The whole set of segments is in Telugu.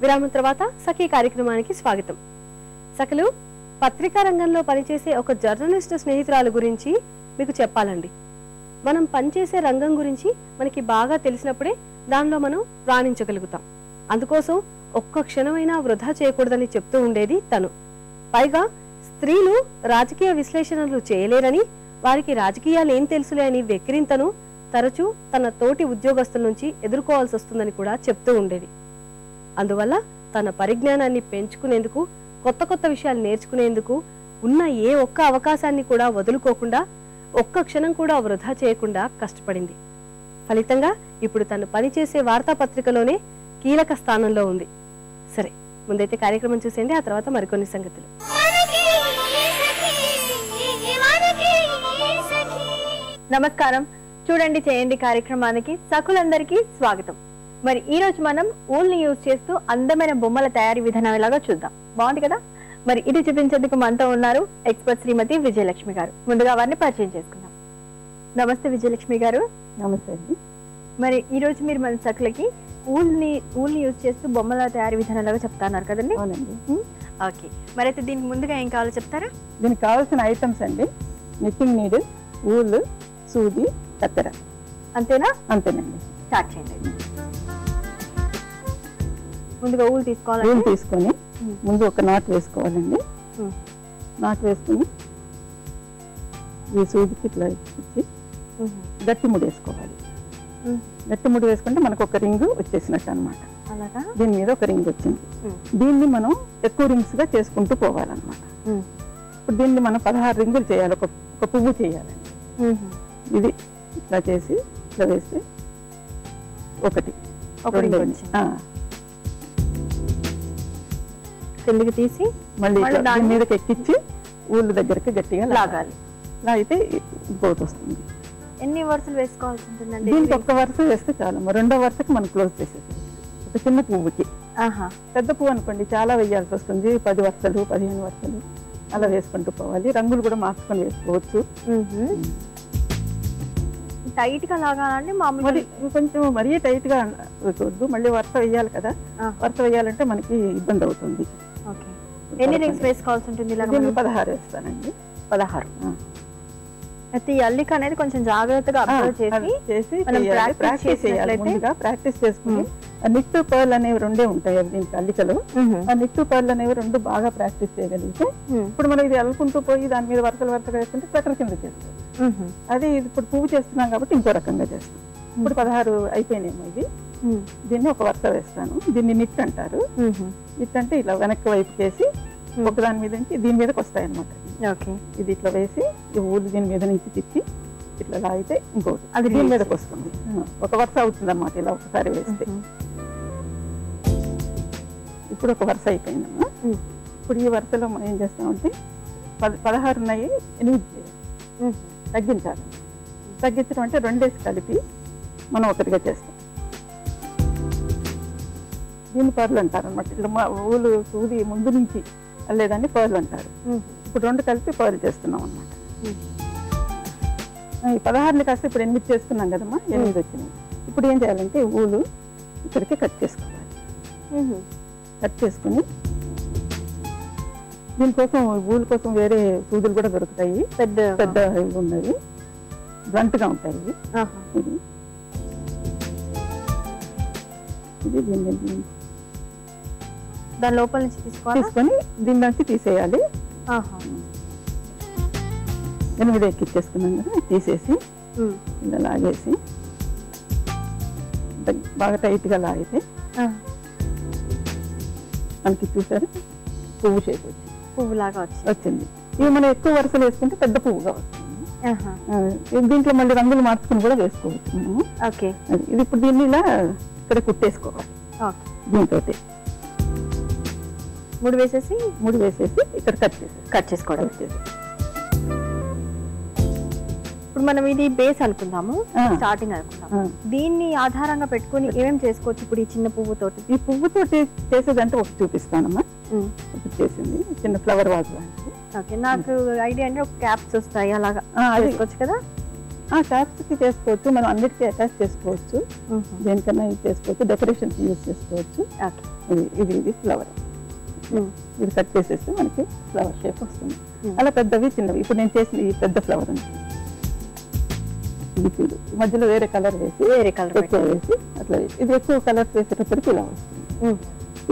విరామం తర్వాత సఖీ కార్యక్రమానికి స్వాగతం. సఖలు పత్రికా రంగంలో పనిచేసే ఒక జర్నలిస్ట్ స్నేహితురాల గురించి మీకు చెప్పాలండి. మనం పనిచేసే రంగం గురించి మనకి బాగా తెలిసినప్పుడే దానిలో మనం రాణించగలుగుతాం. అందుకోసం ఒక్క క్షణమైనా వృధా చేయకూడదని చెప్తూ ఉండేది తను. పైగా స్త్రీలు రాజకీయ విశ్లేషణలు చేయలేరని వారికి రాజకీయాలు ఏం తెలుసులే అని వెక్కిరింతను తరచూ తన తోటి ఉద్యోగస్తుల నుంచి ఎదుర్కోవాల్సి వస్తుందని కూడా చెప్తూ ఉండేది. అందువల్ల తన పరిజ్ఞానాన్ని పెంచుకునేందుకు కొత్త కొత్త విషయాలు నేర్చుకునేందుకు ఉన్న ఏ ఒక్క అవకాశాన్ని కూడా వదులుకోకుండా ఒక్క క్షణం కూడా వృధా చేయకుండా కష్టపడింది. ఫలితంగా ఇప్పుడు తను పనిచేసే వార్తాపత్రికలోనే కీలక స్థానంలో ఉంది. సరే ముందైతే కార్యక్రమం చూసేయండి ఆ తర్వాత మరికొన్ని సంగతులు. నమస్కారం. చూడండి చేయండి కార్యక్రమానికి సకులందరికీ స్వాగతం. మరి ఈ రోజు మనం ఊల్ని యూజ్ చేస్తూ అందమైన బొమ్మల తయారీ విధానం ఎలాగో చూద్దాం. బాగుంది కదా? మరి ఇది చూపించేందుకు మనతో ఉన్నారు ఎక్స్పర్ట్ శ్రీమతి విజయలక్ష్మి గారు. ముందుగా వారిని పరిచయం చేసుకుందాం. నమస్తే విజయలక్ష్మి గారు. నమస్తే అండి. మరి ఈ రోజు మీరు మన సకులకి ఊల్ని ఊల్ని యూజ్ చేస్తూ బొమ్మల తయారీ విధానం ఎలాగో చెప్తాన్నారు కదండి? ఓకే. మరి అయితే దీనికి ముందుగా ఏం కావాలో చెప్తారా? దీనికి కావాల్సిన ఐటమ్స్ అండి. నిట్టింగ్ నీడిల్ ఊల్ సూది కత్తెర. అంతేనా? అంతేనండి. స్టార్ట్ చేయండి. ముందుగా ఊలు ఊల్ తీసుకోవాలి తీసుకొని మ్మ్. ముందు ఒక నాట్ వేసుకోవాలండి. నాట్ వేసుకొని ఈ సూదికి ఇట్లా ఇచ్చి గట్టి ముడి వేసుకోవాలి. గట్టి ముడి వేసుకుంటే మనకు ఒక రింగ్ వచ్చేసినట్టు అన్నమాట. అలాగా? దీని మీద ఒక రింగ్ వచ్చింది. దీన్ని మనం ఎక్కువ రింగ్స్గా చేసుకుంటూ పోవాలన్నమాట. ఇప్పుడు దీన్ని మనం పదహారు రింగులు చేయాలి. ఒక ఒక పువ్వు చేయాలండి ఇది ఇట్లా చేసి ఇట్లా వేస్తే ఒకటి ఒక. ఆ, కిందకి తీసి మళ్ళీ దీని మీదకి ఎక్కించి ఊళ్ళు దగ్గరికి గట్టిగా లాగాలి. లాగితే గ్రోత్ వస్తుంది. ఎన్ని వరుసలు వేసుకోవాల్సి ఉంటుందండి దీనికి ఒక్క వరుస వేస్తే చాలు. రెండో వరుసకి మనం క్లోజ్ చేసేసి ఒక చిన్న పువ్వుకి. ఆహా. పెద్ద పువ్వు అనుకోండి చాలా వేయాల్సి వస్తుంది. పది వరుసలు పదిహేను వరుసలు అలా వేసుకుంటూ పోవాలి. రంగులు కూడా మార్చుకొని వేసుకోవచ్చు. టైట్గా లాగాలండి మామూలు కొంచెం మరీ టైట్గా వేయకూడదు మళ్ళీ వరుస వేయాలి కదా. వరుస వేయాలంటే మనకి ఇబ్బంది అవుతుంది. ఎన్ని రింగ్స్ వేసుకోవాల్సి ఉంటుంది ఇలా పదహారు వేస్తానండి. పదహారు. అయితే ఈ అల్లిక అనేది కొంచెం జాగ్రత్తగా అబ్జర్వ్ చేసి ప్రాక్టీస్ చేయాలి. ప్రాక్టీస్ చేసుకుని నిట్టు పర్ల్ అనేవి రెండే ఉంటాయి అవి దీనికి అల్లికలు. ఆ నిట్టు పర్ల్ అనేవి రెండు బాగా ప్రాక్టీస్ చేయగలిగితే ఇప్పుడు మనం ఇది అల్లుకుంటూ పోయి దాని మీద వరుసలు వరుసగా వేసుకుంటే స్వెటర్ కింద చేస్తాం. అది ఇది ఇప్పుడు పువ్వు చేస్తున్నాం కాబట్టి ఇంకో రకంగా చేస్తాం. ఇప్పుడు పదహారు అయిపోయినాయేమో ఇది దీన్ని ఒక వరుస వేస్తాను. దీన్ని నిట్ అంటారు. నిట్ అంటే ఇలా వెనక్కి వైపు చేసి ఒక దాని మీద నుంచి దీని మీదకి వస్తాయి అనమాట ఇది ఇట్లా వేసి ఈ ఊరు దీని మీద నుంచి తిప్పి ఇట్లా లాగితే ఇంకోటి. అది దీని మీదకి వస్తుంది. ఒక వరుస అవుతుంది అనమాట ఇలా ఒకసారి వేస్తే. ఇప్పుడు ఒక వరుస అయిపోయిందమ్మా. మ్మ్. ఇప్పుడు ఈ వరుసలో మనం ఏం చేస్తామంటే పద పదహారు ఉన్నాయి ఎనిమిది. తగ్గించాలి. తగ్గించడం అంటే రెండేసి కలిపి మనం ఒకటిగా చేస్తాం. దీన్ని పర్లు అంటారు అనమాట ఇట్లా మా ఊలు సూది ముందు నుంచి లేదాన్ని పర్లు అంటారు. ఇప్పుడు రెండు కలిపి పర్లు చేస్తున్నాం అనమాట ఈ పదహారుని కాస్త ఇప్పుడు ఎనిమిది చేసుకున్నాం కదమ్మా? ఎనిమిది వచ్చినాయి. ఇప్పుడు ఏం చేయాలంటే ఊలు ఇక్కడికి కట్ చేసుకోవాలి. కట్ చేసుకుని దీనికోసం ఊలు కోసం వేరే సూదులు కూడా దొరుకుతాయి. పెద్ద పెద్ద ఇవి ఉన్నవి. బ్లంట్గా ఉంటాయి. ఇది. ఇది దీన్ని దాని లోపల నుంచి తీసుకోవాలి? తీసుకొని దీని నుంచి తీసేయాలి. ఎనిమిది ఎక్కిచ్చేసుకున్నాం కదా తీసేసి ఇలా లాగేసి బాగా టైట్గా లాగితే మనకి చూసారు? పువ్వు షేప్ వచ్చింది పువ్వు లాగా వచ్చి వచ్చింది. ఇవి మనం ఎక్కువ వరుసలు వేసుకుంటే పెద్ద పువ్వుగా వస్తుంది. దీంట్లో మళ్ళీ రంగులు మార్చుకుని కూడా వేసుకోవచ్చు మనము ఓకే. ఇది ఇప్పుడు దీన్ని ఇలా ఇక్కడ కుట్టేసుకోవాలి. దీంతో మూడు వేసేసి? ముడి వేసేసి ఇక్కడ కట్ చేసేసి కట్ చేసుకోవడం. చేసి ఇప్పుడు మనం ఇది బేస్ అనుకుందాము. స్టార్టింగ్ అనుకుందాం ఆ. దీన్ని ఆధారంగా పెట్టుకొని ఏమేమి చేసుకోవచ్చు ఇప్పుడు ఈ చిన్న పువ్వుతోటి ఈ పువ్వుతో చేసేదంటే ఒకటి చూపిస్తానమ్మా. చేసింది. చిన్న ఫ్లవర్ వాజ్ ఓకే నాకు ఐడియా అంటే ఒక క్యాప్స్ వస్తాయి అలాగా అది కదా? ఆ క్యాప్స్కి చేసుకోవచ్చు మనం అన్నిటికీ అటాచ్ చేసుకోవచ్చు. దేనికన్నా ఇది చేసుకోవచ్చు డెకరేషన్ యూజ్ చేసుకోవచ్చు. ఇది ఇది ఇది ఫ్లవర్. ఇది కట్ చేసేస్తే మనకి ఫ్లవర్ షేప్ వస్తుంది. అలా పెద్దవి చిన్నవి. ఇప్పుడు నేను చేసిన ఈ పెద్ద ఫ్లవర్ ఉంది. ఇది మధ్యలో వేరే కలర్ వేసి వేరే కలర్ ఎక్కువ వేసి అట్లా వేసి. ఇది ఎక్కువ కలర్స్ వేసేటప్పటికి ఇలా వస్తుంది.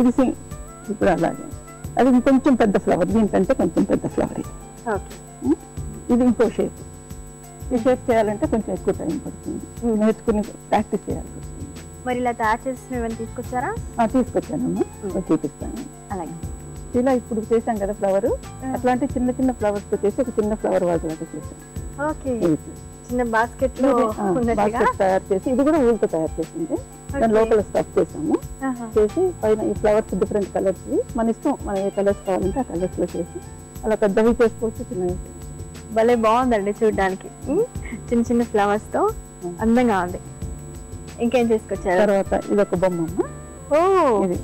ఇది సింగ్ ఇప్పుడు అలాగే. అది ఇంకొంచెం పెద్ద ఫ్లవర్. దీనికంటే కొంచెం పెద్ద ఫ్లవర్ ఇది? ఇది ఇంకో షేప్. ఈ షేప్ చేయాలంటే కొంచెం ఎక్కువ టైం పడుతుంది. నేర్చుకుని ప్రాక్టీస్ వస్తుంది మరి ఇలా తయారు చేసిన ఏమైనా తీసుకొచ్చారా? తీసుకొచ్చానమ్మా. చూపిస్తాను. అలాగే. ఇలా ఇప్పుడు చేశాం కదా ఫ్లవర్ అట్లాంటి చిన్న చిన్న ఫ్లవర్స్తో చేసి ఒక చిన్న ఫ్లవర్ వాజ్ లాగా చేశాం. ఓకే. చిన్న బాస్కెట్లో basket తయారు చేసి ఇది కూడా ఊళ్ళతో తయారు చేసింది. దాని. లోపల స్టఫ్ చేసాము. చేసి పైన ఈ ఫ్లవర్స్ డిఫరెంట్ కలర్స్ మన ఇష్టం మనం ఏ కలర్స్ కావాలంటే ఆ కలర్స్లో చేసి అలా పెద్దవి చేసుకోవచ్చు చిన్నవి. భలే బాగుందండి చూడడానికి. చిన్న చిన్న ఫ్లవర్స్తో అందంగా ఉంది. ఇంకేం చేసుకొచ్చారు తర్వాత ఇది ఒక బొమ్మ. ఓ! ఇది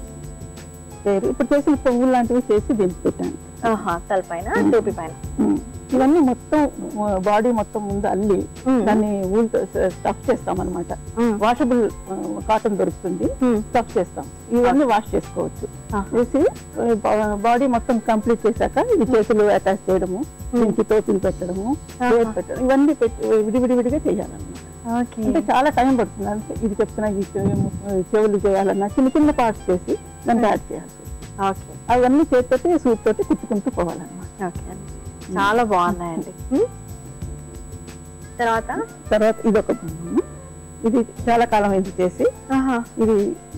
పేరు. ఇప్పుడు చేసిన పువ్వులు లాంటివి చేసి దీనికి పెట్టాను ఆహా తలపైన టోపీ పైన. ఇవన్నీ మొత్తం బాడీ మొత్తం ముందు అల్లి. దాన్ని ఊళ్ళతో స్టఫ్ చేస్తాం అనమాట. వాషబుల్ కాటన్ దొరుకుతుంది. స్టఫ్ చేస్తాం. ఇవన్నీ వాష్ చేసుకోవచ్చు. చేసి బాడీ మొత్తం కంప్లీట్ చేశాక ఇది చేతులు అటాచ్ చేయడము దీనికి టోపీలు పెట్టడము పేరు పెట్టడం ఇవన్నీ పెట్టి విడివిడి విడిగా చేయాలన్నమాట అంటే చాలా టైం పడుతుంది. అంటే ఇది చెప్తున్నా ఈ చెవులు చేయాలన్నా చిన్న చిన్న పార్ట్స్ చేసి దాన్ని యాడ్ చేయాల్సి. ఓకే. అవన్నీ చేతితోటి సూట్ తోటి కుట్టుకుంటూ పోవాలన్నమాట. ఓకే చాలా బాగున్నాయండి. తర్వాత? తర్వాత ఇది ఒక ఇది చాలా కాలం ఇది చేసి ఆహా. ఇది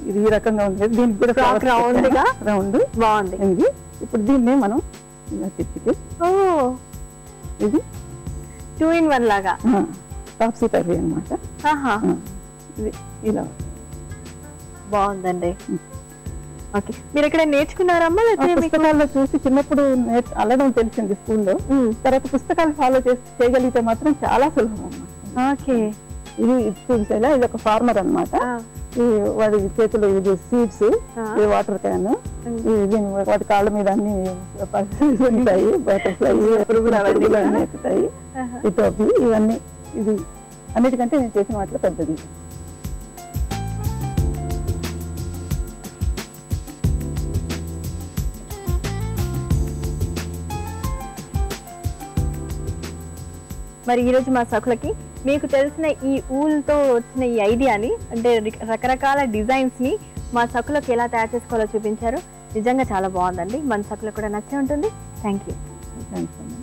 ఇది ఈ రకంగా ఉంది దీనికి కూడా round గా? రౌండ్ బాగుంది. ఇది. ఇప్పుడు దీన్ని మనం తిప్పితే ఓ. ఇది. టూ ఇన్ వన్ లాగా? టాప్సీ టర్వీ అనమాట ఆహా. ఇది ఇలా. బాగుందండి. ఓకే మీరు ఎక్కడ నేర్చుకున్నారమ్మా పుస్తకాల్లో చూసి చిన్నప్పుడు అల్లడం తెలిసింది స్కూల్లో. తర్వాత పుస్తకాలు ఫాలో చేసి చేయగలిగితే మాత్రం చాలా సులభం ఓకే. ఇది ఇది చూసేలా ఇది ఒక ఫార్మర్ అన్నమాట. ఆ. ఈ వాడి చేతులు ఇది సీడ్స్. ఇది వాటర్ క్యాన్ ఇది వాటి కాళ్ళ మీద అన్ని ఉంటాయి బటర్ఫ్లై పురుగులు అవన్నీ అన్నీ ఎక్కుతాయి ఆహా. ఈ టోపీ ఇవన్నీ. ఇది అన్నిటికంటే నేను చేసిన వాటిలో పెద్దది. మరి ఈరోజు మా సఖులకి మీకు తెలిసిన ఈ ఊల్తో వచ్చిన ఈ ఐడియాని అంటే రకరకాల డిజైన్స్ని మా సఖులకు ఎలా తయారు చేసుకోవాలో చూపించారు. నిజంగా చాలా బాగుందండి. మన సఖులకు కూడా నచ్చే ఉంటుంది. Thank you thank you